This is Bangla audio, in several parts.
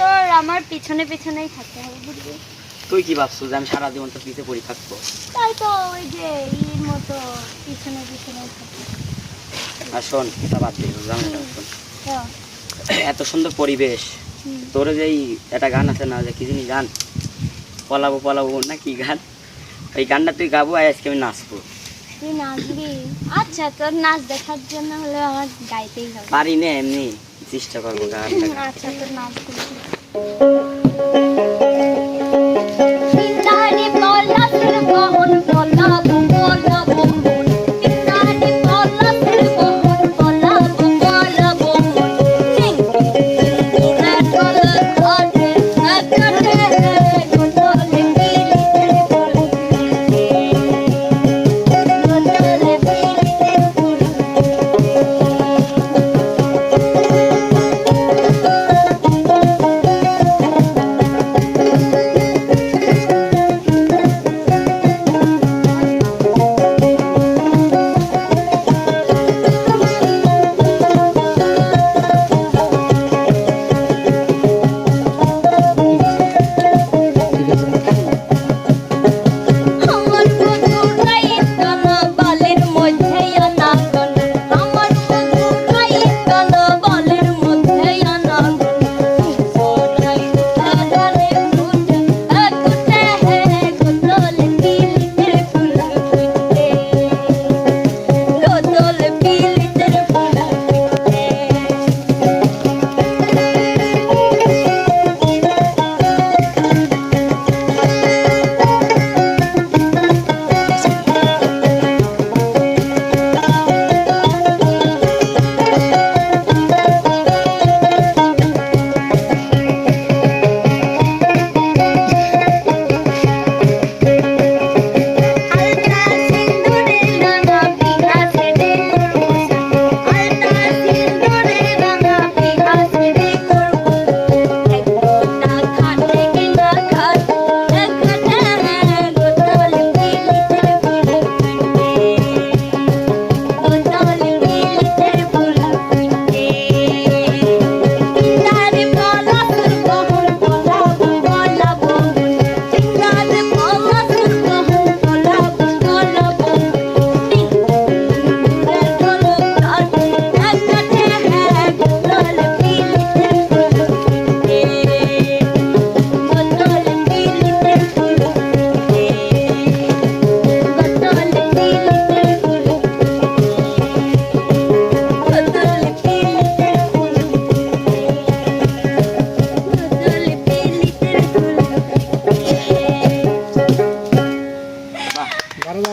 তোর আমার পিছনে পিছনেই থাকতে হবে বুঝলি? তুই কি ভাবছ যে আমি সারা জীবন তোর পিছে পড়ে থাকব? তাই তো ওই যে ইর মতো পিছনে পিছনে আর শোন এটা বাদ দিই এত সুন্দর পরিবেশ। তোর যে একটা গান আছে না যে কি জানি গান? পলাবো পলাবো না কি গান? ওই গানটা তুই গাবো আর আজকে আমি নাচবো। তুই নাচবি? আচ্ছা তোর নাচ দেখার জন্য হলে আমার গাইতেই হবে। পারি না এমনি চেষ্টা করব গানটা আচ্ছা তোর নাচ Thank you.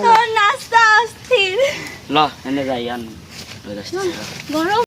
তোর নাস্তা অস্থির। ল এনে যাই আন গরম।